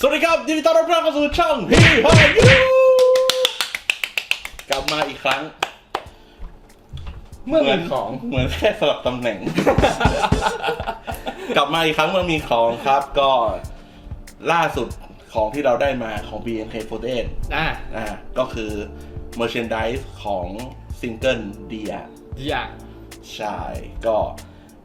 สวัสดีครับยินดีต้อนรับเข้าสู่ช่องฮีฮายูกลับมาอีกครั้ง เมื่อมีของเหมือนแค่สลับตำแหน่ง กลับมาอีกครั้งเมื่อมีของครับ ก็ล่าสุดของที่เราได้มาของ BNK48 อะอ่าก็คือ merchandise ของซิงเกิลเดียอย่าใช่ก็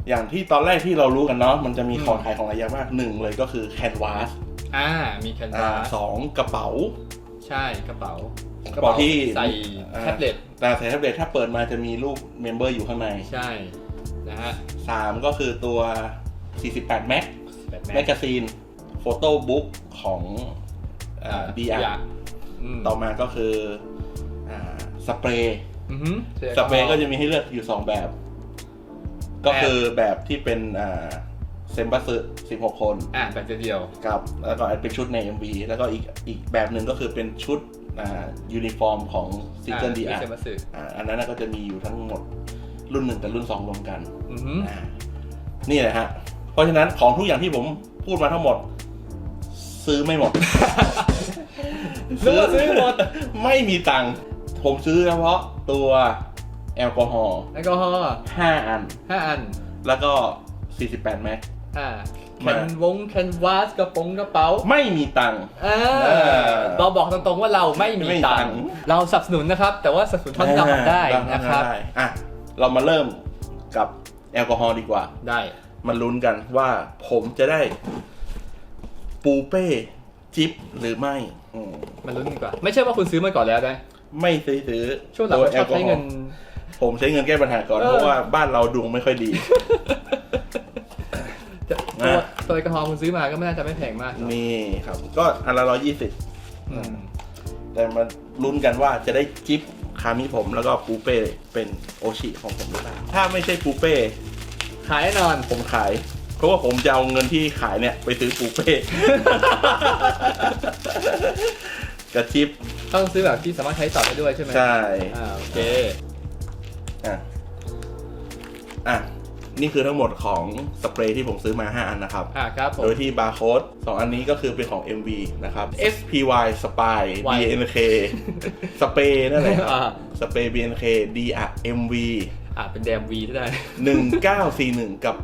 อย่างที่ตอนแรกที่เรารู้กันเนาะมันจะมีอืมของขายของหลายอย่างมากหนึ่งเลยก็คือแคนวาส อ่ามีแคนอ่าวาสสองกระเป๋า ใช่กระเป๋ากระเป๋าที่ใส่อ่าแท็บเล็ตแต่ใส่แท็บเล็ตถ้าเปิดมาจะมีรูปเมมเบอร์อยู่ข้างใน ใช่นะฮะสามก็คือตัว 48 Mac แบบแมกกาซีนโฟโต้บุ๊กของดีอาอย่าอืมต่อมาก็คืออ่าสเปรย์อือหือสเปรย์ก็จะมีให้เลือกอยู่ 2 แบบ ก็คือแบบที่เป็น เซมบัส16คน อ่าแบบเดียวกับแล้วก็เป็นชุดใน MV แล้วก็อีกอีกแบบหนึ่งก็คือเป็นชุดอ่ายูนิฟอร์มของซิงเกิลดีอาเซมัสึอ่าอันนั้นนะก็จะมีอยู่ทั้งหมดรุ่นหนึ่งกับรุ่นสองรวมกันอือหืออ่านี่แหละฮะ เพราะฉะนั้นของทุกอย่างที่ผมพูดมาทั้งหมด ซื้อไม่หมด ซื้อซื้อหมด ไม่มีตังค์ผมซื้อเฉพาะตัวแอลกอฮอล์แอลกอฮอล์5อันห้าอัน แล้วก็48แม็ก อ่าแคมานวงแคนวาสกระโปรงกระเป๋าไม่มีตังค์อ่าเออเราบอกตรงๆว่าเราไม่มีไม่มีตัตังงค์ ค์เราสนับสนุนนะครับ แต่ว่าสนับสนุนเท่าที่เราทำได้นะครับ ได้อะเรามาเริ่มกับแอลกอฮอล์ดีกว่า ได้มาลุ้นกันว่าผมจะได้ ปูเป้จิบหรือไม่อืมมันลุ้นดีกว่า ไม่ใช่ว่าคุณซื้อมาก่อนแล้วนะไม่ซื้อซื้อช่วงหลังตัวผมชอบใช้เงิน ผมใช้เงินแก้ปัญหาก่อน เออ เพราะว่าบ้านเราดวงไม่ค่อยดี ตัวอะตัวแอลกอฮอล์คุณซื้อมาก็ไม่น่าจะไม่แพงมากเนอะนี่ครับ ก็อันละร้อยี่สิบอืมแต่มาลุ้นกันว่าจะได้จิบคามิผมแล้วก็ปูเป้เป็นโอชิของผมหรือเปล่าถ้าไม่ใช่ปูเป้ ขายแน่นอน ผมขาย เพราะว่าผมจะเอาเงินที่ขายเนี่ย ไปซื้อปูเป้กับจิบต้องซื้อแบบที่สามารถใช้ต่อได้ด้วยใช่ไหมใช่ อ่าโอเค อะ อะ นี่คือทั้งหมดของสเปรย์ที่ผมซื้อมา 5 อันนะครับ อ่าครับผม โดยที่บาร์โค้ดสองอันนี้ก็คือเป็นของ MV นะครับ SPY Spy Y BNK สเปรย์นั่นแหละครับอ่า สเปรย์ BNK D อะ MV อ่าเป็นแดมวีได้ 1941 กับ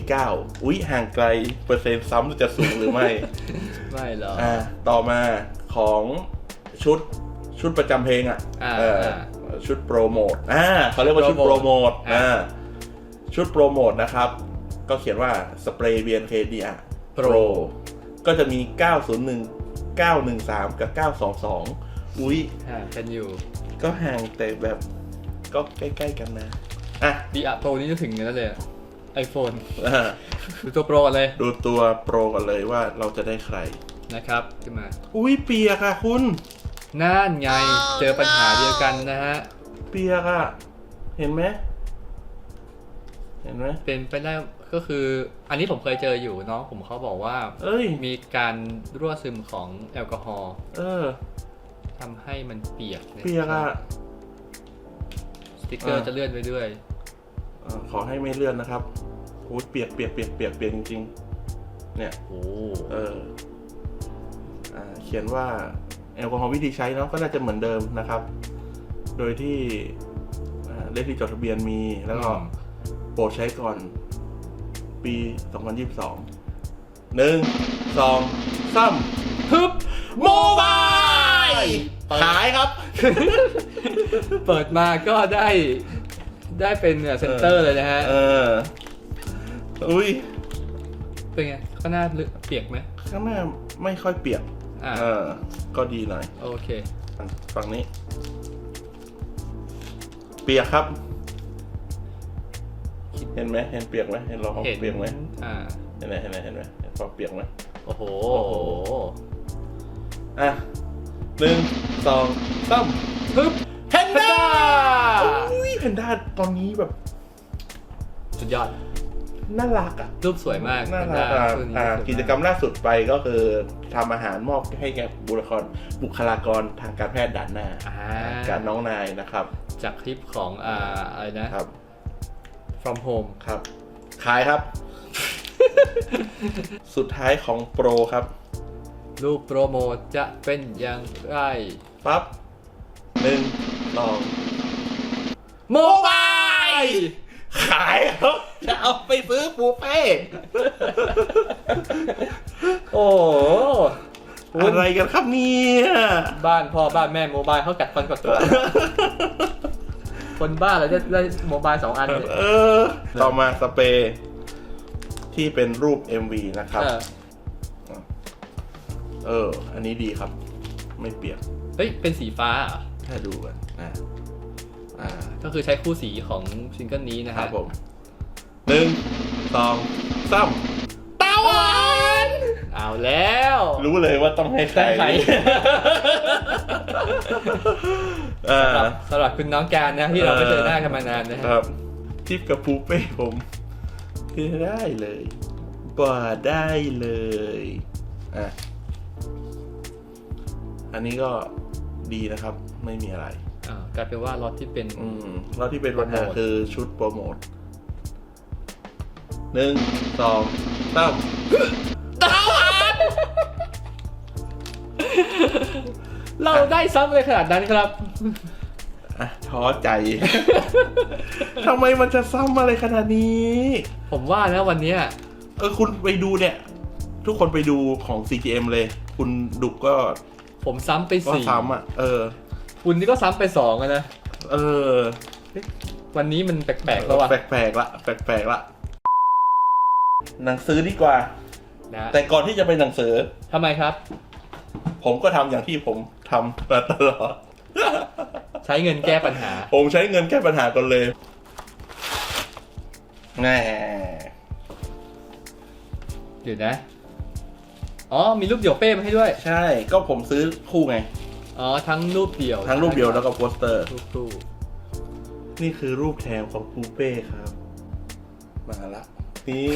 1449 อุ๊ย ห่างไกล เปอร์เซ็นต์ซ้ำจะสูงหรือไม่ ไม่หรอกอ่าต่อมาของชุดชุดประจำเพลงอะอ่าเอออ่าชุดโปรโมทอ่าเขาเรียกว่าชุดโปรโมทอ่า อ่า ชุดโปรโมทนะครับ ก็เขียนว่าสเปรย์ BNK d อะ Pro ก็จะมี 901 913 กับ 922 อุ๊ยอ่าเป็นอยู่ ก็ห่างแต่แบบก็ใกล้ๆกันนะ อะดีอะโปรนี้จะถึงนั่นเลยไอโฟนอ่าดูตัวโปรกันเลย ดูตัวโปรกันเลยว่าเราจะได้ใครนะครับขึ้นมา อุ๊ยเปียกอะคุณน่านไงเจอปัญหาเดียวกันนะฮะ เปียกอะเห็นไหม เห็นไหมเป็นไปได้ก็คือ อันนี้ผมเคยเจออยู่น้องผมเขาบอกว่า เอ้ย มีการรั่วซึมของแอลกอฮอล์เออทำให้มันเปียกนี่เปียกอะสติ๊กเกอร์อ่าจะเลื่อนไปด้วยเอ่อขอให้ไม่เลื่อนนะครับโอ้ยเปียกเปียกเปียกเปียกเปียกจริงๆ เนี่ยโอ้เอออ่าเขียนว่าแอลกอฮอล์วิธีใช้เนาะก็น่าจะเหมือนเดิมนะครับ โดยที่อ่าเลขที่จดทะเบียนมีแล้วก็โป รดใช้ก่อน ปี 2022หนึ่งสองสามฮึบโมบายขายครับ เปิดมาก็ได้ได้เป็นเซนเตอร์เลยนะฮะ เออ อุ้ย เป็นไง ข้างหน้าลึกเปียกไหมข้างหน้าไม่ค่อยเปียกอ่าเออ ก็ดีหน่อย โอเค ฝั่งนี้ เปียกครับ เห็นไหมเห็นเปียกไหมเห็นรองเท้าเห็นเปียกไหมอ่าเห็นไหมเห็นไหมเห็นไหมเห็นรองเปียกไหมโอ้โหอะหนึ่งสองสามฮึบแพนด้าอุ้ยแพนด้าตอนนี้แบบสุดยอดน่ารักอะรูปสวยมากน่าแพรักด้อะตัวนี้อ่าสวยากิจกรรมล่าสุดไปก็คือทำอาหารมอบให้แก่บุคลากรบุคลากรทางการแพทย์ด่านหน้าอ่าการน้องนายนะครับ จากคลิปของอ่าอะไรนะครับ from home ครับ ขายครับ สุดท้ายของโปรครับ รูปโปรโมทจะเป็นอย่างไรปั๊บหนึ่งสองโมบายขายครับ จะเอาไปซื้อปูเป้โอ้โหอะไรกันครับเนี่ย บ้านพ่อบ้านแม่โมบายเขากัดฟันกัดตัว คนบ้าเลยได้ได้โมบายสองอันเนี่ยเออ ต่อมาสเปรย์ที่เป็นรูป MV นะครับ เออเออ อันนี้ดีครับ ไม่เปียกเฮ้ย เป็นสีฟ้าเหรอแค่ดูกันอ่าอ่าก็คือใช้คู่สีของซิงเกิลนี้นะคฮะรับผมหนึ่งสองสามตาหวานเอาแล้วรู้เลยว่าต้องให้ใครได้ใครอ่าสำหรับสำหรับคุณน้องการนะที่เราไม่เจอหน้ากันมานานนะคฮะรับทิปกับปูเป้ผมคือได้เลยบ่ได้เลยอะอันนี้ก็ดีนะครับ ไม่มีอะไร อ่ากลายเป็นว่าล็อตที่เป็น อืมแล้วที่เป็นปัญหาโปรโมท คือชุดโปรโมทหนึ่งสองสาม เราได้ซ้ำเลยขนาดนั้นครับอะท้อใจ ทำไมมันจะซ้ำอะไรขนาดนี้ ผมว่านะวันเนี้ยเออคุณไปดูเนี่ย ทุกคนไปดูของ CGM เลย คุณดุกก็ผมซ้ำไปก็สี่ซ้ำอะ เออ คุณนี่ก็ซ้ำไปสองอะนะเออวันนี้มันแปลกๆแล้วว่ะแปลกๆละแปลกๆละหนังสือดีกว่า นะแต่ก่อนที่จะไปหนังสือ ทำไมครับ ผมก็ทำอย่างที่ผม ทำมาตลอด ใช้เงินแก้ปัญหา ผมใช้เงินแก้ปัญหาก่อนเลยแง่เดี๋ยวนะ อ๋อ มีรูปเดี่ยวเป้มาให้ด้วย ใช่ ก็ผมซื้อคู่ไง อ๋อ ทั้งรูปเดี่ยวทั้งรูปเดียวแล้วก็โปสเตอร์ รูปคู่นี่คือรูปแถมของปูเป้ครับ มาละนี่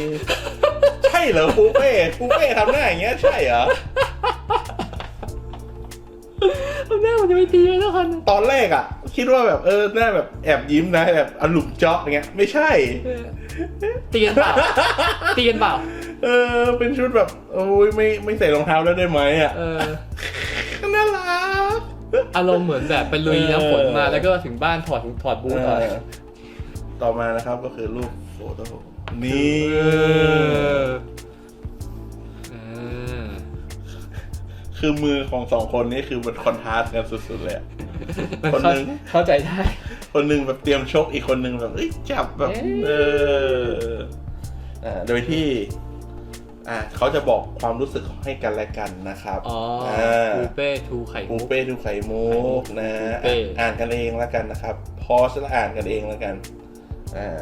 ใช่เหรอปูเป้ปูเป้ทำหน้าอย่างเงี้ยใช่เหรอ มันจะไม่ตีเลยทุกคนตอนแรกอะ คิดว่าแบบเออหน้าแบบแอบยิ้มนะแบบอารมณ์จ๊อกอย่างเงี้ย ไม่ใช่ตีกันเปล่าตีกันเปล่า เออ เป็นชุดแบบ โอ้ยไม่ไม่ใส่รองเท้าแล้วได้ไหมอะเออ น่ารัก อารมณ์เหมือนแบบไปลุยน้ำฝนมา เออ แล้วก็ถึงบ้านถอดถอดบูทต่อเออต่อมานะครับก็คือรูปโฟโต้นี่ เออ คือมือของสองคนนี้คือมันคอนทราสต์กันสุดๆเลยอะมันคนเข้าหนึ่งเข้าใจได้ คนหนึ่งแบบเตรียมชกอีกคนหนึ่งแบบเอ้ยจับแบบเอ๊ะเอออ่าโดยที่ อ่าเขาจะบอกความรู้สึกให้กันและกันนะครับอ๋อาปูเป้ทูไข่ปูมุก เป้ดูไข่มุกนะปูเป้ อ่านกันเองแล้วกันนะครับ พอสแล้วอ่านกันเองแล้วกันอ่า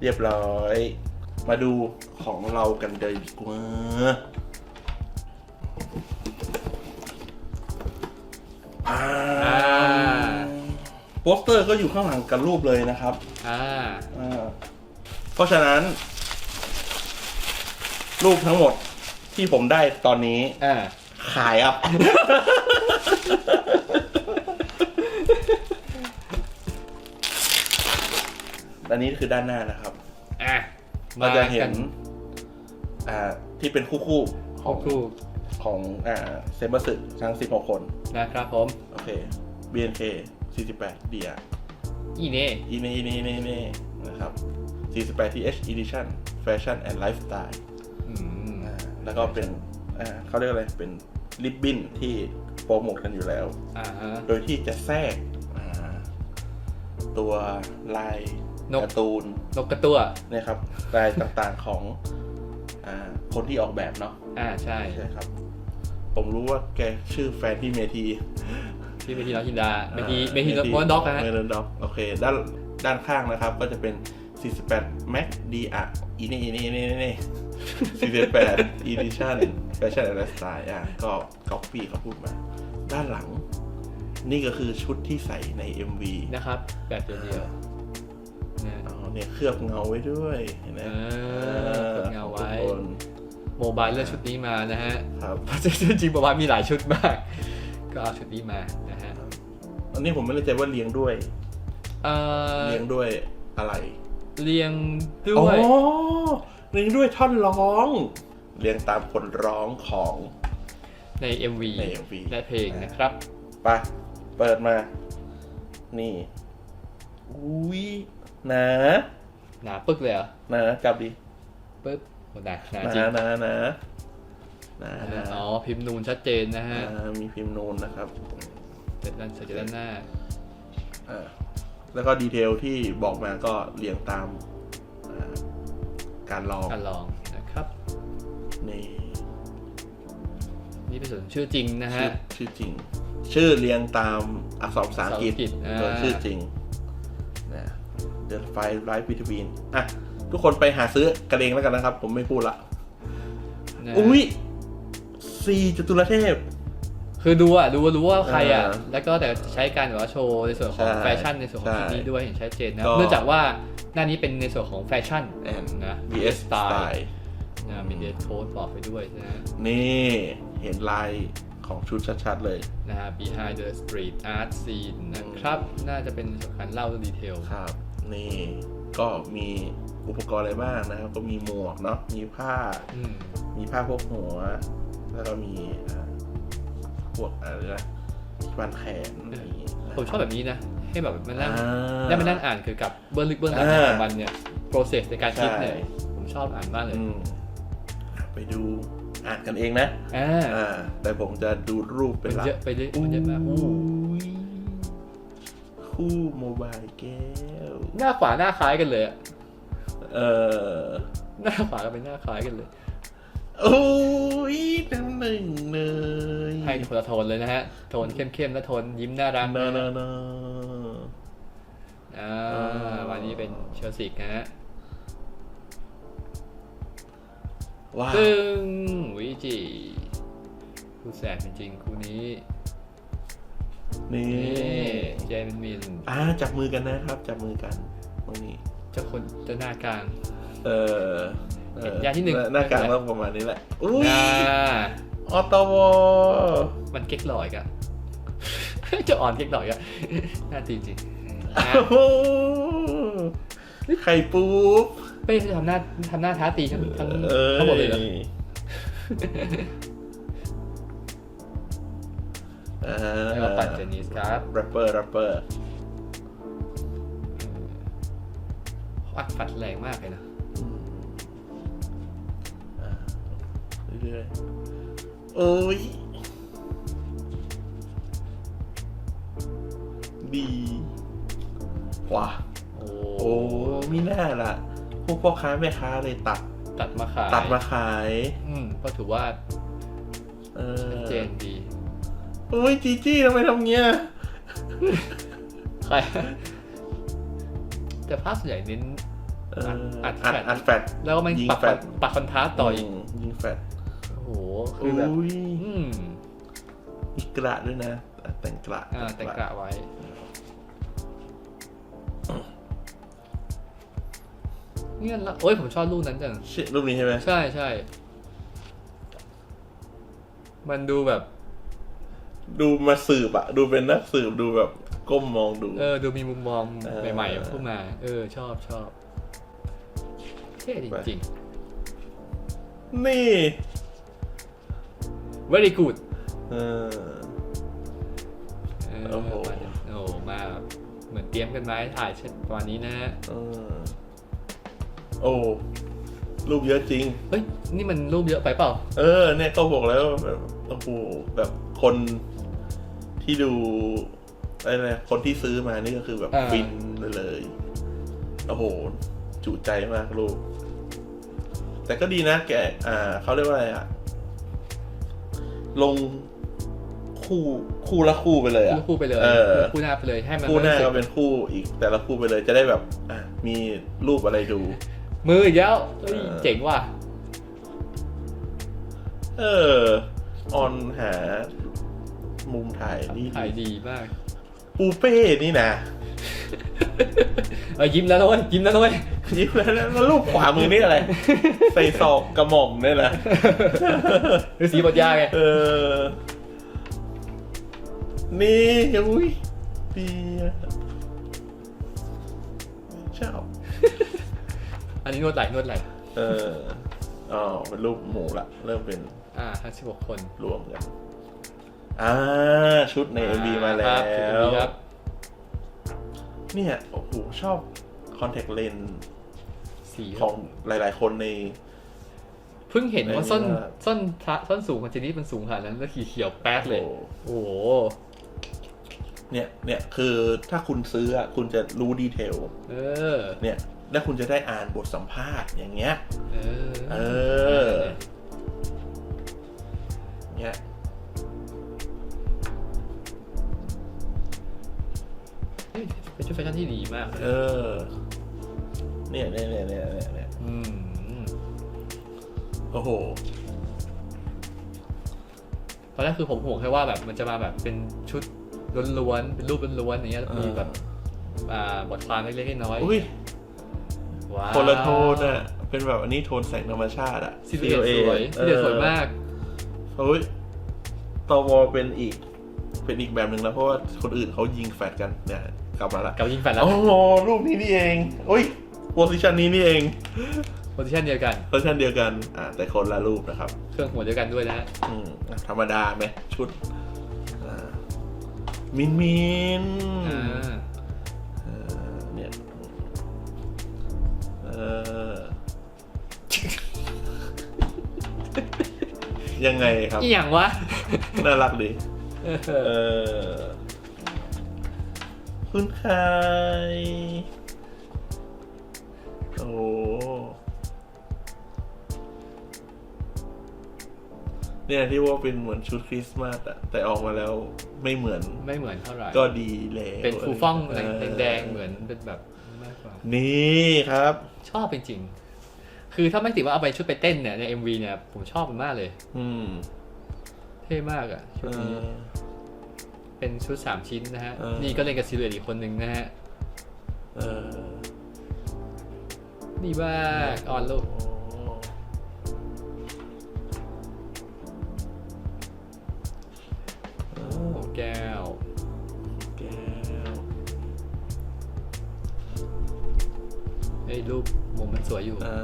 เรียบร้อย มาดูของเรากันเลยดีกว่า อ่าโปสเตอร์ก็อยู่ข้างหลังกันรูปเลยนะครับอ่าอ่าเพราะฉะนั้น รูปทั้งหมดที่ผมได้ตอนนี้ อ่าขายอัพอันนี้คือด้านหน้านะครับ อะเราจะเห็กันอ่า ที่เป็นคู่คู่ๆของคู่ ของอ่าเซมเบอร์สึทั้ง 16 คนนะครับผม โอเค BNK 48เดียอีเน่อีนี่นี่นี่นี่นะครับ48 TH Edition Fashion and Lifestyle อืมอ่าแล้วก็เป็นอ่าเขาเรียกอะไรเป็นริบบิ้นที่โปรโมทกันอยู่แล้ว อ่าฮะ โดยที่จะแทรกอ่าตัวลายนก การ์ตูน นกกระตัวเนี่ยครับลายต่างๆของอ่าคนที่ออกแบบเนาะอ่าใช่ ใช่ครับ ผมรู้ว่าแกชื่อแฟนที่เมทีที่เมทีน้องฮินดาเมทีเมทีมอนด็อกนะฮะ เมทีด็อกโอเค ด้านด้านข้างนะครับ ก็จะเป็น 48 Mac D อะอีนี่อีนี่อีนี่อีนี่48 Edition Fashion and Lifestyle อะก็ก๊อปปี้เขาพูดมา ด้านหลัง นี่ก็คือชุดที่ใส่ใน MV นะครับ แบบเดียวๆนะอ๋อเนี่ยเคลือบเงาไว้ด้วยเห็นไหมเออเคลือบเงาไว้ ทุกคน โมบายเลือกชุดนี้มานะฮะครับจริงๆโมบายมีหลายชุดมาก ก็เอาชุดนี้มานะฮะอันนี้ผมไม่แน่ใจว่าเลี้ยงด้วยเอ่อเลี้ยงด้วยอะไรเรียงด้อ๋อวยเลี้ยงด้วยท่อนร้องเรียงตามคนร้องของใน MV ใน MV และเพลงนะครับไปะเปิดมา นี่ อุ้ยหนาหนาปึกเลยเหรอหนาจับดิปึ๊บ โหหนาหนาหนาจริงหนาหนาหนาหนาอ๋อพิมพ์นูนชัดเจนนะฮะอ่ามีพิมพ์นูนนะครับเสร็จด้านเสร็จด้านหน้าอ่าแล้วก็ดีเทลที่บอกมาก็เรียงตามอ่าการลองการลองนะครับนี่นี่เป็นส่วนชื่อจริงนะชื่ฮะอชื่อจริง ชื่อเรียงตามอักษรภาษาอังกฤษภาษาอังกฤษอ่าโดยชื่อจริงนะ The Five Life Between อะ ทุกคนไปหาซื้อกันเองแล้วกันนะครับ ผมไม่พูดละนะอุ้ยสี่จตุรเทพ คือดูอะ ดูรู้ว่าใครอะอ่าแล้วก็แต่ใช้การแบบว่าโชว์ในส่วนของใช่แฟชั่นในส่วนของใช่ชุดนี้ด้วยเห็นชัดเจนนะก็เนื่องจากว่าหน้านี้เป็นในส่วนของแฟชั่น and นะ VS สไตล์ Style นะมีเดทโค้ดบอกไปด้วยนะฮะนี่เห็นลายของชุดชัดๆเลยนะฮะ behind the street art scene นะครับ น่าจะเป็นสำคัญเล่าดีเทลครับ นี่ ก็มีอุปกรณ์อะไรบ้างนะครับ ก็มีหมวกเนาะมีผ้าอืมมีผ้าพวกหัว แล้วก็มีอ่าพวกอะไรนะที่พันแขนอะไรอย่างงี้นะผมชอบแบบนี้นะ ให้แบบมันนั่งอ่าได้มานั่งอ่านเกี่ยวกับเบื้องลึกเบื้องหลังอ่าของมันเนี่ย process ในการคิดเนี่ยใช่ผมชอบอ่านมากเลยอืมอะไปดูอ่านกันเองนะอ่าอ่าแต่ผมจะดูรูปเป็มันนหลักเยอะไปเรื่อยมันเยอะมากอู้อุ้ย คู่โมบายแก้ว หน้าขวาหน้าคล้ายกันเลยอะเออหน้าขวากับเป็นหน้าคล้ายกันเลย โอ้ยน้ำหนึ่งเลยให้คนละโทนเลยนะฮะ โทนเข้มๆและโทนยิ้มน่ารักนานะนาฮะนาอ่าอ่าวันนี้เป็นเชลซีนะฮะว้าวซึ่งวิจิคู่แสบจริงๆคู่นี้ นี่นี่เจมินมินอ่าจับมือกันนะครับ จับมือกันตรงนี้ เจ้าคนเจ้าหน้ากลาง เออเอออย่างที่หนึ่งหน้ากลางต้องประมาณนี้แหละอุ้ยอ่าออโตวอมันเก๊กหลอยกะจะอ่อนเก๊กหลอยกะน่าจริงจริงๆนะโอ้โหไข่ปูบเป้จะทำหน้าทำหน้าท้าตีทั้งทั้งเออทั้งหมดเลยเหรออ่า แล้วก็ปั่นเจนิสครับแรปเปอร์แรปเปอร์อัดฟัดแรงมากเลยนะเรื่อยๆโอ้ย ดีว้าโอ้โอ้มีหน้าล่ะ พวกพ่อค้าแม่ค้าเลยตัด ตัดมาขาย ตัดมาขาย อืมก็ถือว่า เออเจนดีโอ้ยจีจี้ทำไมทำเงี้ยใครแต่ภาพส่วนใหญ่เน้นเอออัอัดดอัดอัดแฟดแล้วก็มันยิงปักแฟดปักคอนทราสต์ต่ออีกมยิงแฟดโอ้โหคืโอ้อแบบยอืมมีกระด้วยนะ แต่งกระอ่าแต่งกระไว้ เนี่ยละโอ้ยผมชอบรูปนั้นจังชื่อรูปนี้ใช่ไหมใช่ใช่มันดูแบบ ดูมาสืบอะดูเป็นนักสืบดูแบบก้มมองดู เออ ดูมีมุมมองเออใหม่ๆเข้ามา เออ ชอบชอบเท่จริงนี่ๆ very good เออเออโอ้โหมาเนี่ยโอ้โหมาแบบเหมือนเตรียมกันไว้ถ่ายเช่นประมาณนี้นะฮะเออโอ้รูปเยอะจริง เฮ้ย นี่มันรูปเยอะไปเปล่า เออ เนี่ยก็บอกแล้วแบบโอ้โห แบบคน ที่ดูอะไรนะคนที่ซื้อมานี่ก็คือแบบอ่าฟินไปเลย โอ้โห จุใจมากลูก แต่ก็ดีนะแก อ่า เขาเรียกว่าอะไรอะลงคู่คู่ละคู่ไปเลยอะคู่ไปเลยเออ คู่หน้าไปเลยให้มันคู่หน้ารู้สึก็เป็นคู่อีก แต่ละคู่ไปเลยจะได้แบบ อะมีรูปอะไรดู มืออีกแล้วเฮ้ยเออ เจ๋งว่ะ เออ ออนหา มุมถ่ายนี่ถ่ายดีมาก ปูเป้นี่นะเออยิ้มแล้วนะเว้ยยิ้มแล้วนะเว้ยยิ้มแล้วนะแล้วรูปขวามือนี่อะไร ใส่ศอกกระหม่อมเนี่ยนะหรือสีบทยาไงเออ นี่อุ้ยดีอะชอบอันนี้นวดไหล่นวดไหล่เอออ๋อเป็นรูปหมูละ เริ่มเป็น อ่าทั้งสิบหกคนรวมกัน อ่าชุดใน MV มาแล้ครับชุดวนี้ครับ เนี่ย โอ้โห ชอบคอนแทคเลนสีของหลาย ๆ คนใน เพิ่งเห็นว่าในนี้ส้นว่า ส้นทะส้นสูงของเจนนี่มันสูงขนาดนั้นแล้วขีเขียวแป๊ดเลย โอ้ โอ้โห เนี่ยเนี่ยคือถ้าคุณซื้ออะคุณจะรู้ดีเทล เออ เนี่ย แล้วคุณจะได้อ่านบทสัมภาษณ์อย่างเงี้ย เออ เออ เนี่ย ฮ้ยเป็นชุดแฟชั่นที่ดีมากเลยเออ เนี่ยเนี่ยเนี่ยเนี่ยเนี่ยเนี่ยอืมโอ้โห ตอนแรกคือผมห่วงแค่ว่าแบบมันจะมาแบบเป็นชุดล้วนๆเป็นรูปล้วนๆอย่างเงี้ยเออมีแบบอ่าบทความเล็กๆน้อยๆอุ้ยว้าวคนละโทนอะ เป็นแบบอันนี้โทนแสงธรรมชาติอะ ซิลูเอตสวยซิลูเอตสวยมาก เฮ้ยตวเป็นอีก เป็นอีกแบบหนึ่งแล้วเพราะว่าคนอื่นเขายิงแฟดกันเนี่ย กลับมาละกับยิงแฟนแล้วอ๋อรูปนี้นี่เองอุ้ยโพสิชันนี้นี่เองโพซิชันเดียวกันโพสิชันเดียวกันอ่าแต่คนละรูปนะครับ เครื่องหัวเดียวกันด้วยนะฮะอืมธรรมดาไหมชุดอ่ามินมินอ่าเออเนี่ยเออยังไงครับอีหยังวะ น่ารักดี เอเอออ คุณใคร โอ้เนี่ยที่ว่าเป็นเหมือนชุดคริสต์มาสอะแต่ออกมาแล้วไม่เหมือนไม่เหมือนเท่าไหร่ ก็ดีแล้วเป็นฟูฟ่องเออแดงๆเหมือนเป็นแบบมากกว่านี่ครับ ชอบจริงๆคือถ้าไม่ติดว่าเอาไปชุดไปเต้นเนี่ยใน MV เนี่ยผมชอบมันมากเลย อืม เท่มากอะ่ะชุดเอนี้อ เป็นชุดสามชิ้นนะฮะ เออ นี่ก็เล่นกับซิลเลตอีกคนหนึ่งนะฮะ เออดีมากออนลูก โอ้โอ้แก้ว แก้วไอ้ยรูปมุมมันสวยอยู่ อ่า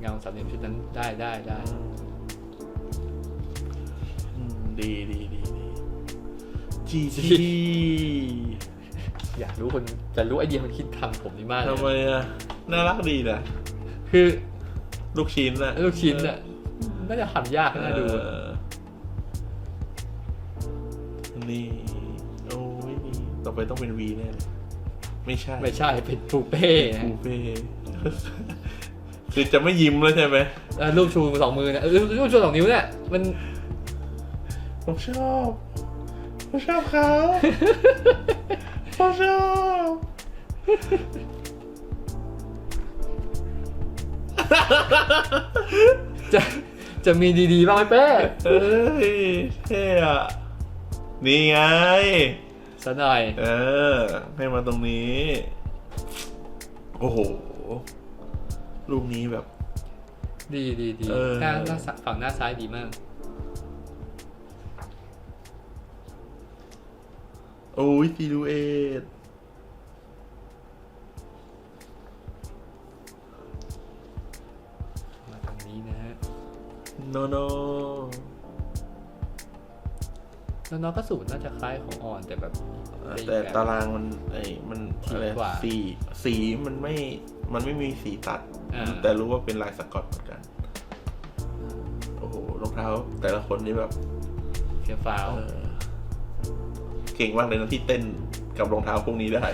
เงาสามเหลี่ยมชุดนั้นได้ได้ได้อืมดีดีดีดี จีจีอยากรู้คนจะรู้ไอเดียคนคิดทำผมนี่มากเลยทำไมอะน่ารักดีนะคือลูกชิ้นอะลูกชิ้นอะน่าจะทำยากนะดูเออนี่โอ้ยนี่ต่อไปต้องเป็นวีแน่เลยไม่ใช่ ไม่ใช่เป็นปูเป้นะปูเป้คือจะไม่ยิ้มแล้วใช่ไหมเออรูปชูสองมือนะเออรูปชูสองนิ้วเนี่ยมันผมชอบ ผมชอบเขาผมชอบจะจะมีดีๆบ้างไหมเป้เอ้ยเท่อะนี่ไง สักหน่อย เออ ให้มาตรงนี้ โอ้โห รูปนี้แบบ ดีดีดีเออ หน้าหน้าฝั่งหน้าซ้ายดีมาก โอ้ยซีลูเอตมาทางนี้นะฮะโนโนแล้วน้องก็สูตรน่าจะคล้ายของอ่อนแต่แบบแต่ตารางมันไอ้มันถี่อะไรกว่าสีสีมันไม่มันไม่มีสีตัด อ่า แต่รู้ว่าเป็นลายสกอตเหมือนกัน โอ้โหรองเท้าแต่ละคนนี่แบบ เฟียฟ้าวเออ เก่งมากเลยนะที่เต้นกับรองเท้าพวกนี้ได้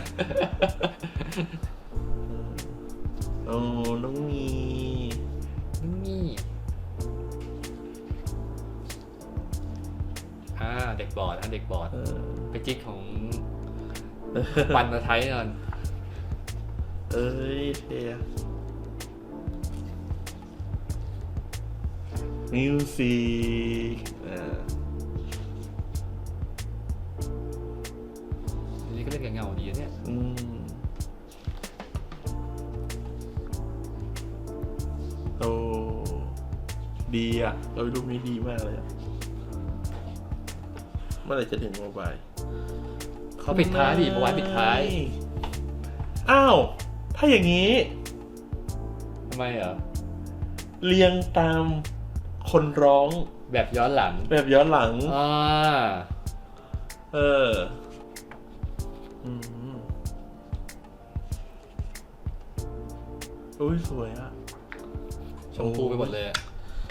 โอ้น้องมีนี่อ่าเด็กบอร์ดนะเด็กบอร์ดเออไปจิกของวันมาไทยนอนเอ้ยเทียมิวสิกอ่า อะเอ้ยรูปนี้ดีมากเลยอะเมื่อไหร่จะถึงโมบายเขาปิดท้ายดิเมื่อวานปิดท้าย อ้าว ถ้าอย่างนี้ทำไมเหรอเรียงตามคนร้องแบบย้อนหลัง แบบย้อนหลังอ่าเอออืมอุ้ยสวยอะชมพูไปหมดเลยอะ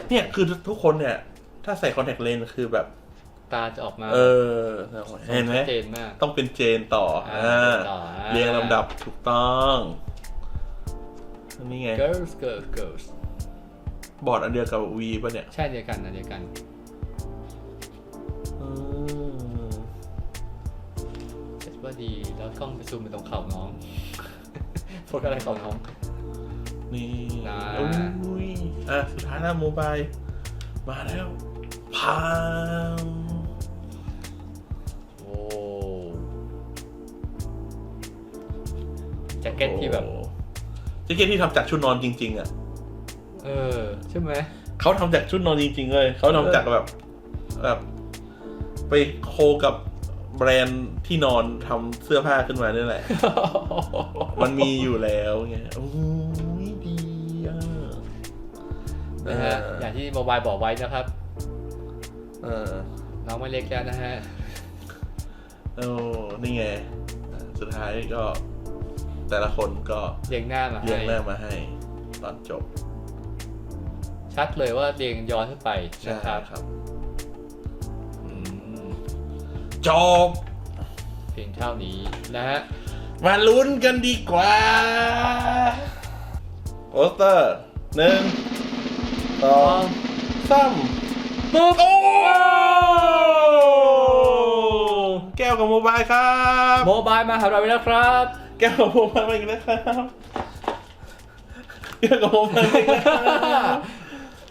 เนี่ยคือทุกคนเนี่ย ถ้าใส่คอนแทคเลนส์คือแบบ ตาจะออกมาเออเห็นไหมชัดเจนมาก ต้องเป็นเจนต่ออ่าอ่าเจนต่ออ่าเรียงลำดับถูกต้องนี่ไง girls girls girls บอร์ดอันเดียวกับวีป่ะเนี่ย ใช่เดียวกันนะเดียวกันอืมเซ็ตว่าดีแล้วกล้องไปซูมไปตรงเข่าน้องโฟกัสอะไรเข่าน้อง นี่นะ อุ้ยอะสุดท้ายแล้วโมบายมาแล้วพังโอ้แจ็คเก็ตที่แบบโอ้แจ็คเก็ตที่ทำจากชุดนอนจริง ๆ อะ เออ ใช่ไหม เขาทำจากชุดนอนจริง ๆ เลย เขาทำจากแบบแบบ ไปโคกับแบรนด์ที่นอนทำเสื้อผ้าขึ้นมานี่แหละ มันมีอยู่แล้วไงโอ้ยดีอะ นะฮะเอออย่างที่โมบายบอกไว้นะครับ เออน้องไม่เล็กแล้วนะฮะโอ้นี่ไงอะสุดท้ายก็ แต่ละคนก็เรียงหน้ามาเรียให้งหน้ามาให้ ตอนจบ ชัดเลยว่าเรียงย้อนขึ้นไปใช่นะครับครับอืมจบเพียงเท่านี้นะฮะ มาลุ้นกันดีกว่าโปสเตอร์หนึ่ง สองสามปุ๊บโอ้แก้วกับโมบายครับโมบายมาหาเราไปแล้วครับ แก้วกับโมบายมาอีกแล้วครับแก้วกับโมบายมาอีกแล้วครับ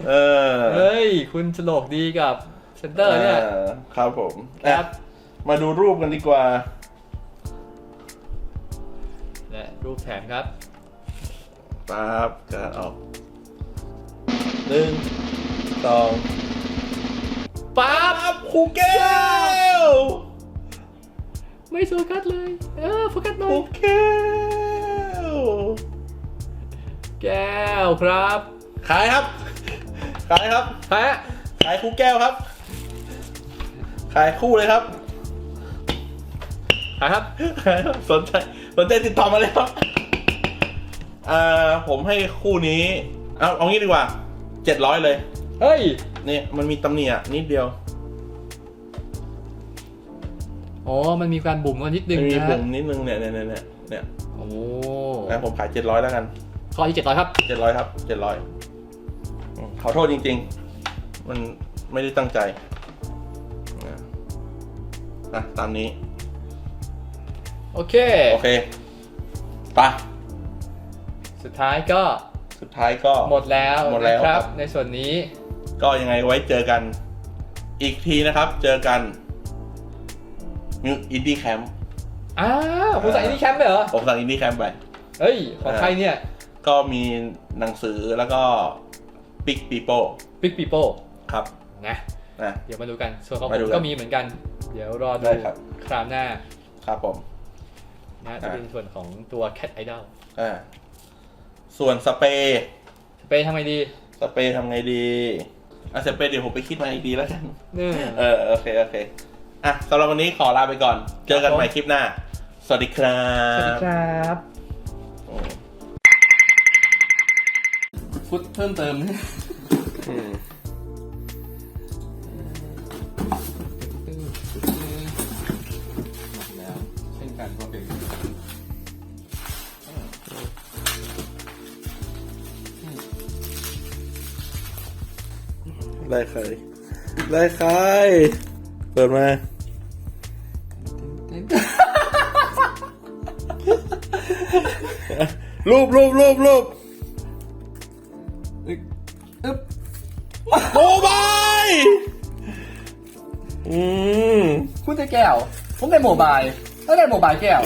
เออเฮ้ย คุณฉลกดีกับเซนเตอร์เนี่ยอ่าครับผมครับอะมาดูรูปกันดีกว่า และรูปแถมครับปั๊บการออก หนึ่งสองปั๊บครูแก้วไม่โฟกัสเลย เออโฟกัสหคน่อรูยแก้วแก้วครับขายครับ ขายครับ แพะขายครูแก้วครับ ขายคู่เลยครับขายครับ สนใจสนใจติดต่อมาเลยครับ อ่าผมให้คู่นี้ เอาเอางี้ดีกว่า เจ็ดร้อยเลย เฮ้ย นี่มันมีตำหนิอะนิดเดียวอ๋อ มันมีการบุ๋มกันนิดนึงมันมีนะผฮะมนิดนึงเนี่ยเนี่ยเนี่ยเนี่ยเนี่ยโอ้นะผมขายเจ็ดร้อยแล้วกันข้อที่เจ็ดร้อยครับ เจ็ดร้อยครับเจ็ดร้อยขอโทษจริง ๆ มันไม่ได้ตั้งใจอะอะตามนี้ โอเค โอเคไปะสุดท้ายก็ สุดท้ายก็หมดแล้วหมดแล้วนะครัครับบในส่วนนี้ ก็ยังไงไว้เจอกันอีกทีนะครับ เจอกันมิวอินดี้แคมป์อ้าวคุณใส่นี่แคมป์เลยเหรอผมสั่งอินดี้แคมป์ไปเฮ้ย ของใครเนี่ย ก็มีหนังสือแล้วก็ปิกปีโป้ Big People ครับนะนะเดี๋ยวมาดูกัน ส่วนของผมาดูมกันก็มีเหมือนกัน เดี๋ยวรอดูได้ครับคราวหน้า ครับผมนะจะเป็นส่วนของตัว Cat Idol อ่า ส่วนสเปรย์ไปทำไงดีสเปรย์ทำไงดีอะสเปรย์เดี๋ยวผมไปคิดมาอีกดีแล้วกัน เนี่ยเออโอเคโอเคอะสำหรับวันนี้ขอลาไปก่อน เจอกันครับผมใหม่คลิปหน้า สวัสดีครับสวัสดีครับอืมฟุตเพิ่มเติม อืม ได้ใคร ได้ใคร เปิดมา รูปรูปรูปรูปอึ๊บโมบายอืม คุณได้แก้ว ผมได้โมบายแล้วได้โมบายแก้ว